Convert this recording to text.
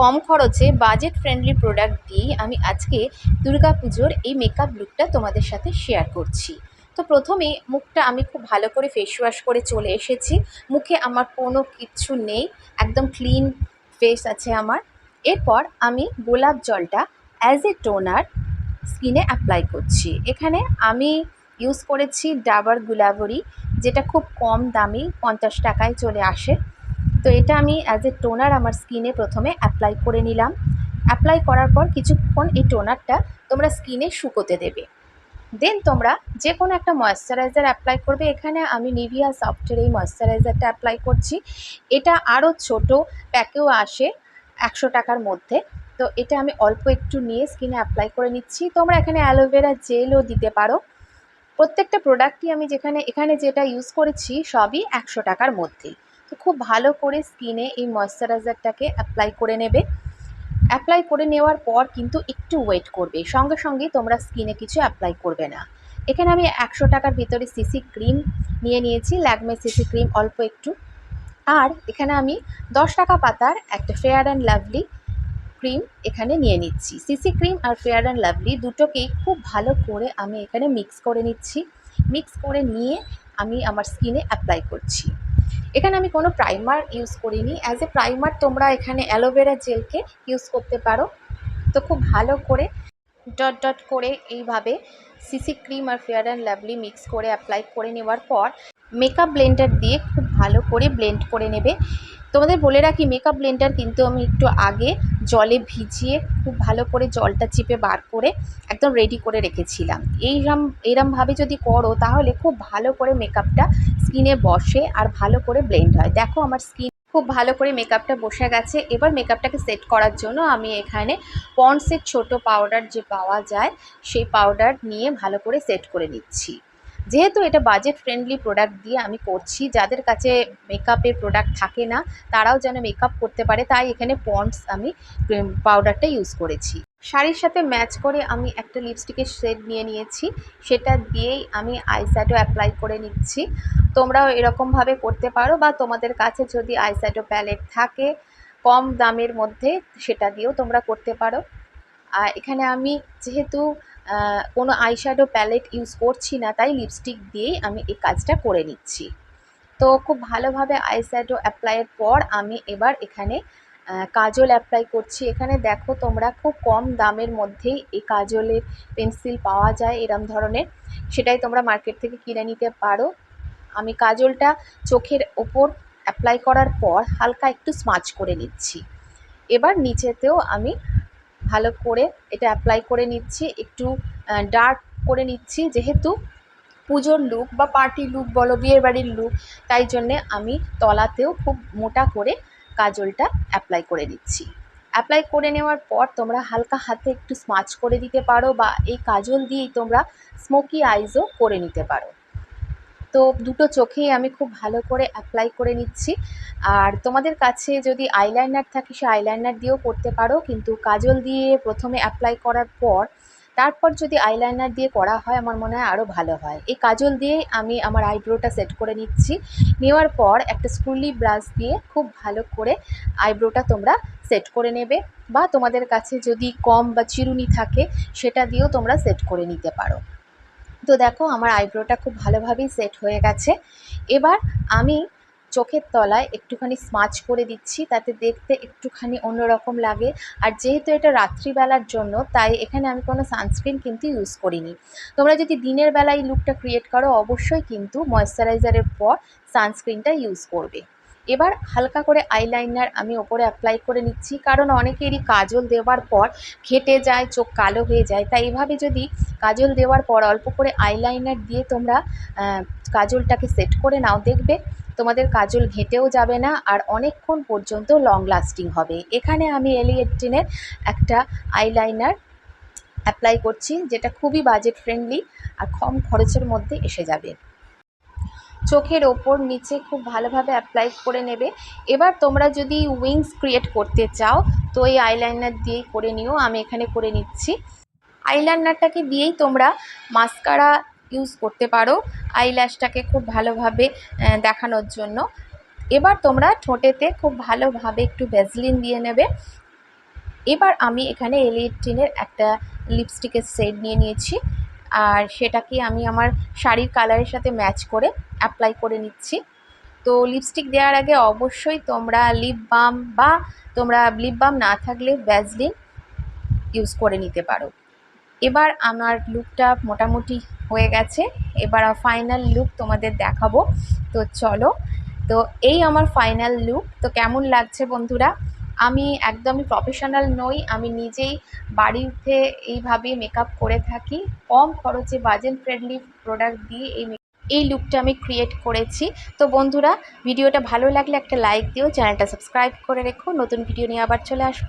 কম খরচে budget friendly product দিয়েই আমি আজকে দুর্গা পুজোর এই মেকআপ লুকটা তোমাদের সাথে শেয়ার করছি। তো প্রথমে মুখটা আমি খুব ভালো করে ফেস ওয়াশ করে চলে এসেছি। মুখে আমার কোনো কিচ্ছু নেই, একদম ক্লিন ফেস আছে আমার। এরপর আমি গোলাপ জলটা অ্যাজ এ টোনার স্কিনে অ্যাপ্লাই করছি। এখানে আমি ইউজ করেছি ডাবার গুলাবরি, যেটা খুব কম দামি পঞ্চাশ টাকায় চলে আসে। তো এটা আমি অ্যাজ এ টোনার আমার স্কিনে প্রথমে অ্যাপ্লাই করে নিলাম। অ্যাপ্লাই করার পর কিছুক্ষণ এই টোনারটা তোমরা স্কিনে শুকোতে দেবে। দেন তোমরা যে কোনো একটা ময়েশ্চারাইজার অ্যাপ্লাই করবে। এখানে আমি নিভিয়া সফটের এই ময়েশ্চারাইজারটা অ্যাপ্লাই করছি। এটা আরও ছোট, প্যাকেও আসে একশো টাকার মধ্যে। তো এটা আমি অল্প একটু নিয়ে স্কিনে অ্যাপ্লাই করে নিচ্ছি। তোমরা এখানে অ্যালোভেরা জেলও দিতে পারো। প্রত্যেকটা প্রোডাক্টই আমি যেখানে, এখানে যেটা ইউজ করেছি সবই একশো টাকার মধ্যেই। তো খুব ভালো করে স্কিনে এই ময়েশ্চারাইজারটাকে অ্যাপ্লাই করে নেবে। অ্যাপ্লাই করে নেওয়ার পর কিন্তু একটু ওয়েট করবে। সঙ্গে সঙ্গে তোমরা স্কিনে কিছু অ্যাপ্লাই করবে না। এখানে আমি একশো টাকার ভিতরে সিসি ক্রিম নিয়ে নিয়েছি ল্যাকমে সিসি ক্রিম অল্প একটু। আর এখানে আমি দশ টাকা পাতার একটা ফেয়ার অ্যান্ড লাভলি ক্রিম এখানে নিয়ে নিচ্ছি। সিসি ক্রিম আর ফেয়ার অ্যান্ড লাভলি দুটোকেই খুব ভালো করে আমি এখানে মিক্স করে নিচ্ছি। মিক্স করে নিয়ে আমি আমার স্কিনে অ্যাপ্লাই করছি। এখানে আমি কোনো প্রাইমার ইউজ করিনি। অ্যাজ এ প্রাইমার তোমরা এখানে অ্যালোভেরা জেলকে ইউজ করতে পারো। তো খুব ভালো করে ডট ডট করে এইভাবে সিসি ক্রিম আর ফেয়ার অ্যান্ড লাভলি মিক্স করে অ্যাপ্লাই করে নেওয়ার পর মেকআপ ব্লেন্ডার দিয়ে খুব ভালো করে ব্লেন্ড করে নেবে। তোমাদের বলে রাখি মেকআপ ব্লেন্ডার কিন্তু আমি একটু আগে জলে ভিজিয়ে খুব ভালো করে জলটা চিপে বার করে একদম রেডি করে রেখেছিলাম। এইরম এরমভাবে যদি করো, তাহলে খুব ভালো করে মেকআপটা স্কিনে বসে আর ভালো করে ব্লেন্ড হয়। দেখো আমার স্কিন খুব ভালো করে মেকআপটা বসে গেছে। এবার মেকআপটাকে সেট করার জন্য আমি এখানে পন্ডসের ছোট পাউডার যে পাওয়া যায়, সেই পাউডার নিয়ে ভালো করে সেট করে নিচ্ছি। যেহেতু এটা বাজেট ফ্রেন্ডলি প্রোডাক্ট দিয়ে আমি করছি, যাদের কাছে মেকআপের প্রোডাক্ট থাকে না, তারাও যেন মেকআপ করতে পারে, তাই এখানে পন্ডস আমি পাউডারটা ইউজ করেছি। শাড়ির সাথে ম্যাচ করে আমি একটা লিপস্টিকের শেড নিয়ে নিয়েছি, সেটা দিয়েই আমি আইশ্যাডো অ্যাপ্লাই করে নিচ্ছি। তোমরাও এরকমভাবে করতে পারো বা তোমাদের কাছে যদি আইশ্যাডো প্যালেট থাকে, কম দামের মধ্যে সেটা দিয়েও তোমরা করতে পারো। আর এখানে আমি যেহেতু কোনো আইশ্যাডো প্যালেট ইউজ করছি না, তাই লিপস্টিক দিয়েই আমি এই কাজটা করে নিচ্ছি। তো খুব ভালোভাবে আইশ্যাডো অ্যাপ্লাইয়ের পর আমি এবার এখানে কাজল অ্যাপ্লাই করছি। এখানে দেখো তোমরা খুব কম দামের মধ্যেই এই কাজলের পেন্সিল পাওয়া যায় এরম ধরনের। সেটাই তোমরা মার্কেট থেকে কিনে নিতে পারো। আমি কাজলটা চোখের ওপর অ্যাপ্লাই করার পর হালকা একটু স্মাচ করে নিচ্ছি। এবার নিচেতেও আমি ভালো করে এটা অ্যাপ্লাই করে নিচ্ছি, একটু ডার্ক করে নিচ্ছি, যেহেতু পুজোর লুক বা পার্টি লুক বলো, বিয়ের বাড়ির লুক তাই জন্যে আমি তলাতেও খুব মোটা করে কাজলটা অ্যাপ্লাই করে দিচ্ছি অ্যাপ্লাই করে নেওয়ার পর তোমরা হালকা হাতে একটু স্মাচ করে দিতে পারো বা এই কাজল দিয়েই তোমরা স্মোকি আইজও করে নিতে পারো। তো দুটো চোখেই আমি খুব ভালো করে অ্যাপ্লাই করে নিচ্ছি। আর তোমাদের কাছে যদি আইলাইনার থাকে, সে আইলাইনার দিয়েও করতে পারো। কিন্তু কাজল দিয়ে প্রথমে অ্যাপ্লাই করার পর, তারপর যদি আইলাইনার দিয়ে করা হয়, আমার মনে হয় আরও ভালো হয়। এই কাজল দিয়েই আমি আমার আইব্রোটা সেট করে নিচ্ছি। নেওয়ার পর একটা স্ক্রুলি ব্রাশ দিয়ে খুব ভালো করে আইব্রোটা তোমরা সেট করে নেবে। বা তোমাদের কাছে যদি কম বা চিরুনি থাকে, সেটা দিয়েও তোমরা সেট করে নিতে পারো। তো দেখো, আমার আইব্রোটা খুব ভালোভাবেই সেট হয়ে গেছে। এবার আমি চোখের তলায় একটুখানি স্মাচ করে দিচ্ছি, তাতে দেখতে একটুখানি অন্যরকম লাগে। আর যেহেতু এটা রাত্রিবেলার জন্য, তাই এখানে আমি কোনো সানস্ক্রিন কিন্তু ইউজ করিনি। তোমরা যদি দিনের বেলায় লুকটা ক্রিয়েট করো, অবশ্যই কিন্তু ময়েশ্চারাইজারের পর সানস্ক্রিনটা ইউজ করবে। এবার হালকা করে আইলাইনার আমি ওপরে অ্যাপ্লাই করে নিচ্ছি, কারণ অনেকেরই কাজল দেওয়ার পর ঘেটে যায়, চোখ কালো হয়ে যায়। তাই এভাবে যদি কাজল দেওয়ার পর অল্প করে আইলাইনার দিয়ে তোমরা কাজলটাকে সেট করে নাও, দেখবে তোমাদের কাজল ঘেঁটেও যাবে না আর অনেকক্ষণ পর্যন্ত লং লাস্টিং হবে। এখানে আমি এলিয়েটিনের একটা আইলাইনার অ্যাপ্লাই করছি, যেটা খুবই বাজেট ফ্রেন্ডলি আর কম খরচের মধ্যে এসে যাবে। চোখের ওপর নিচে খুব ভালোভাবে অ্যাপ্লাই করে নেবে। এবার তোমরা যদি উইংস ক্রিয়েট করতে চাও, তো এই আইলাইনার দিয়েই করে নিও, আমি এখানে করে নিচ্ছি। আইলাইনারটাকে দিয়েই তোমরা মাস্কারা ইউজ করতে পারো আইল্যাশটাকে খুব ভালোভাবে দেখানোর জন্য। এবার তোমরা ঠোঁটেতে খুব ভালোভাবে একটু ভ্যাসলিন দিয়ে নেবে। এবার আমি এখানে এলিয়েট্রিনের একটা লিপস্টিকের সেট নিয়ে নিয়েছি। আর সেটাকে আমি আমার শাড়ির কালারের সাথে ম্যাচ করে অ্যাপ্লাই করে নিচ্ছি। তো লিপস্টিক দেওয়ার আগে অবশ্যই তোমরা লিপ বাম বা তোমরা লিপ বাম না থাকলে ভ্যাজলিন ইউজ করে নিতে পারো। এবার আমার লুকটা মোটামুটি হয়ে গেছে। এবার ফাইনাল লুক তোমাদের দেখাবো। তো চলো, তো এই আমার ফাইনাল লুক তো কেমন লাগছে বন্ধুরা? আমি একদমই প্রফেশনাল নই, আমি নিজেই বাড়িতে এইভাবে মেকআপ করে থাকি। কম খরচে বাজেট ফ্রেন্ডলি প্রোডাক্ট দিয়ে এই এই লুকটা আমি ক্রিয়েট করেছি। তো বন্ধুরা, ভিডিওটা ভালো লাগলে একটা লাইক দিও চ্যানেলটা সাবস্ক্রাইব করে রেখো। নতুন ভিডিও নিয়ে আবার চলে আসব।